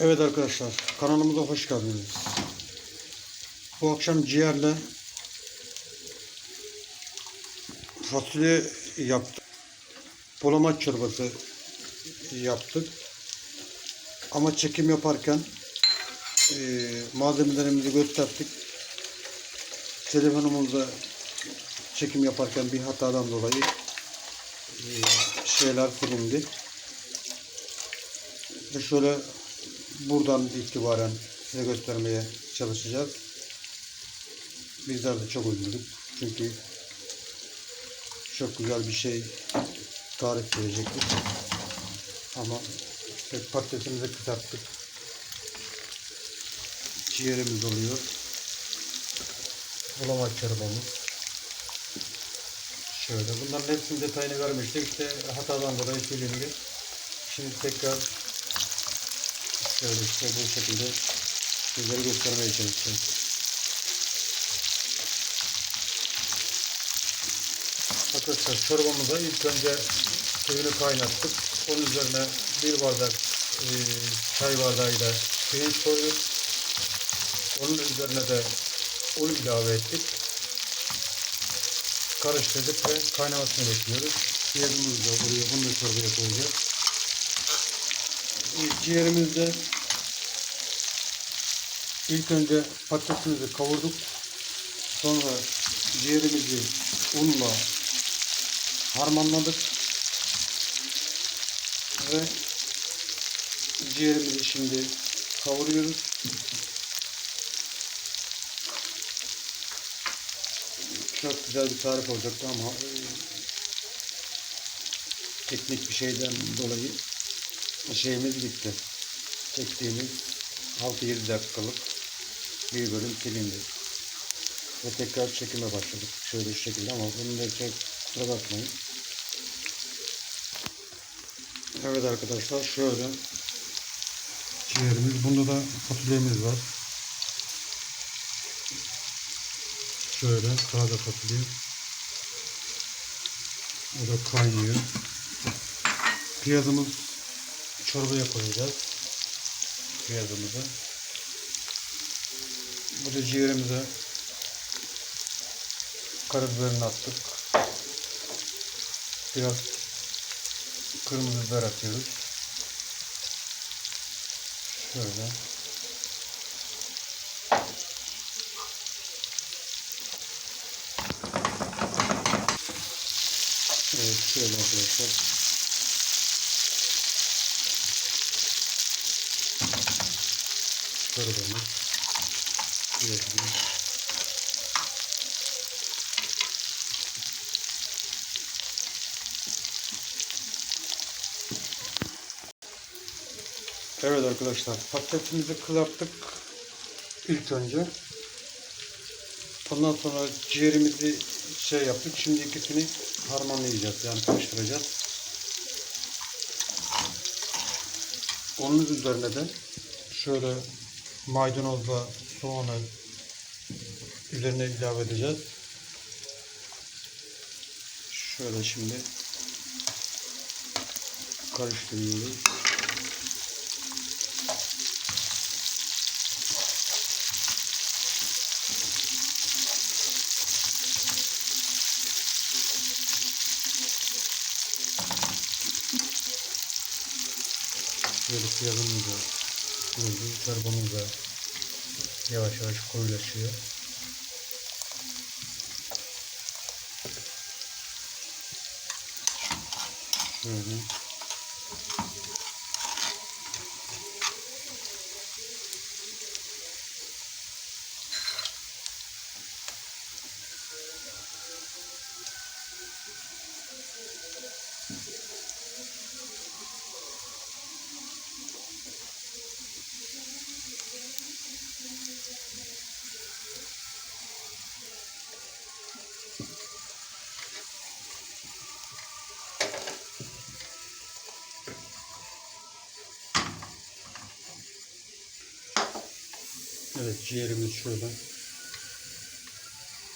Evet arkadaşlar kanalımıza hoş geldiniz. Bu akşam ciğerle fasulye yaptık. Bulamaç çorbası yaptık. Ama çekim yaparken eee, malzemelerimizi gösterdik. Telefonumuzda çekim yaparken bir hatadan dolayı eee, şeyler silindi. Ve şöyle buradan itibaren size göstermeye çalışacağız. Bizler de çok üzüldük. Çünkü çok güzel bir şey tarif verecektik. Ama işte patatesimizi kızarttık. Ciğerimiz oluyor. Bulamaç çorbamız. Şöyle. Bunların hepsinin detayını vermiştik. İşte hatadan dolayı silindi. Şimdi tekrar Şöyle işte bu şekilde sizlere göstermeye çalışacağım. Arkadaşlar çorbamıza ilk önce suyunu kaynattık. Onun üzerine bir bardak e, çay bardağıyla pirinç koyduk. Onun üzerine de un ilave ettik. Karıştırdık ve kaynamasını bekliyoruz. Ciğerimiz de oluyor. Bunu da çorbaya koyacağız. Ciğerimizde ilk önce patatesimizi kavurduk. Sonra ciğerimizi unla harmanladık. Ve ciğerimizi şimdi kavuruyoruz. Çok güzel bir tarif olacaktı ama e, teknik bir şeyden dolayı şeyimiz gitti. Çektiğimiz 6-7 dakikalık bir bölüm silindi. Ve tekrar çekime başladık. Şöyle şu şekilde ama bunu da çok kusura bakmayın. Evet arkadaşlar şöyle ciğerimiz. Bunda da fasulyemiz var. Şöyle taze fasulye. O da kaynıyor. Piyazımız çorbaya koyacağız. Piyazımızı. Bu da ciğerimize karabiberini attık. Biraz kırmızı biber atıyoruz. Şöyle. Evet şöyle arkadaşlar. Çorbamız. Ciğerimiz. Evet arkadaşlar patatesimizi kızarttık ilk önce. Ondan sonra ciğerimizi şey yaptık. Şimdi ikisini harmanlayacağız yani karıştıracağız. Onun üzerine de şöyle maydanozla soğanı üzerine ilave edeceğiz. Şöyle şimdi karıştırıyoruz. Böyle piyazımız koydu. Çorbamız da yavaş yavaş koyulaşıyor. Şöyle. Evet ciğerimiz şöyle.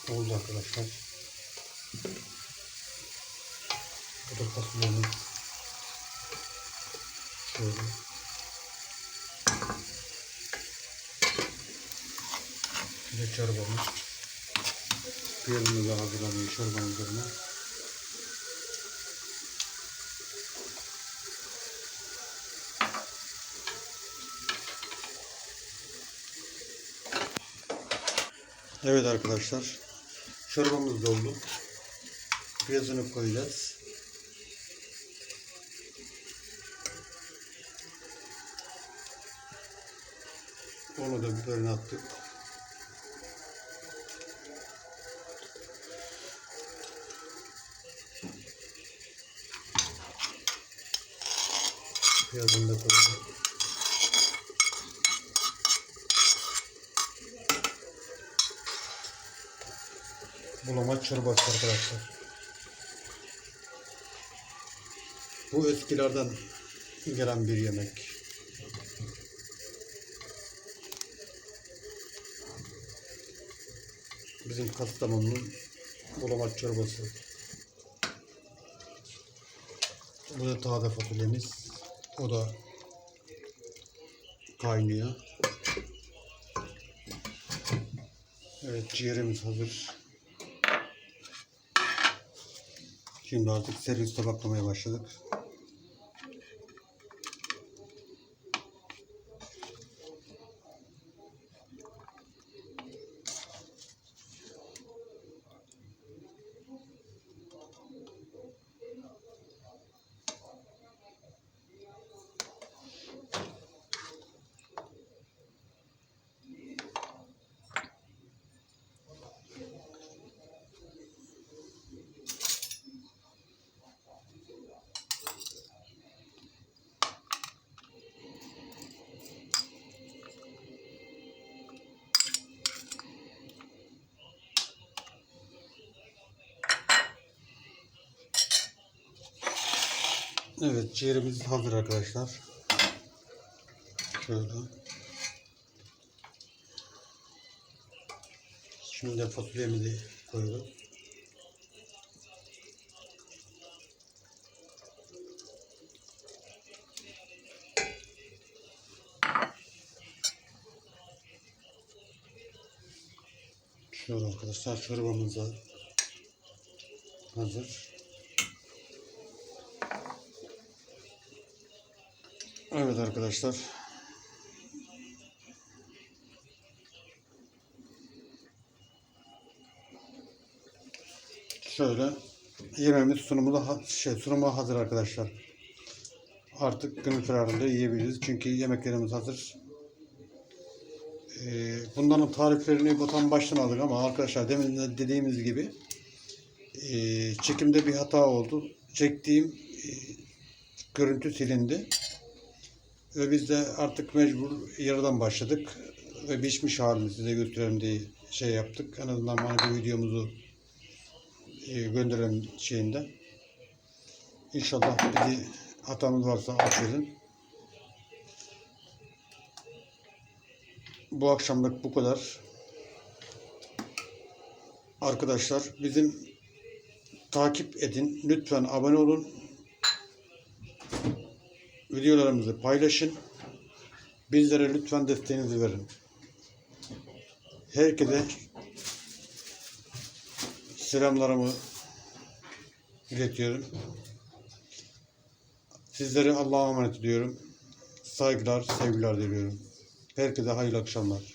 Oldu arkadaşlar. Bu da fasulyemiz. Şöyle. Bir de çorbamız. Biberimizi hazırlanıyor çorbanın üzerine. Evet arkadaşlar. Çorbamız doldu. Piyazını koyacağız. Onu da biberini attık. Piyazını da koyduk. Bulamaç çorbası arkadaşlar. Bu eskilerden gelen bir yemek. Bizim Kastamonu'nun bulamaç çorbası. Bu da taze fasulyemiz. O da kaynıyor. Evet ciğerimiz hazır. Şimdi artık servis tabaklamaya başladık. Evet ciğerimiz hazır arkadaşlar. Şöyle. Şimdi de fasulyemizi koyuyoruz. Şöyle arkadaşlar çorbamız hazır. Evet arkadaşlar. Şöyle yemeğimiz sunumu da şey sunumu hazır arkadaşlar. Artık gönül kararında yiyebiliriz. Çünkü yemeklerimiz hazır. Ee, bunların tariflerini botan baştan aldık ama arkadaşlar demin de dediğimiz gibi e, çekimde bir hata oldu. Çektiğim e, görüntü silindi. Ve biz de artık mecbur yarıdan başladık. Ve pişmiş halini size gösterelim diye şey yaptık. En azından hani bu videomuzu e, gönderelim şeyinde. İnşallah bizi hatamız varsa affedin. Bu akşamlık bu kadar. Arkadaşlar bizim takip edin. Lütfen abone olun. Videolarımızı paylaşın. Bizlere lütfen desteğinizi verin. Herkese selamlarımı iletiyorum. Sizleri Allah'a emanet ediyorum. Saygılar, sevgiler diliyorum. Herkese hayırlı akşamlar.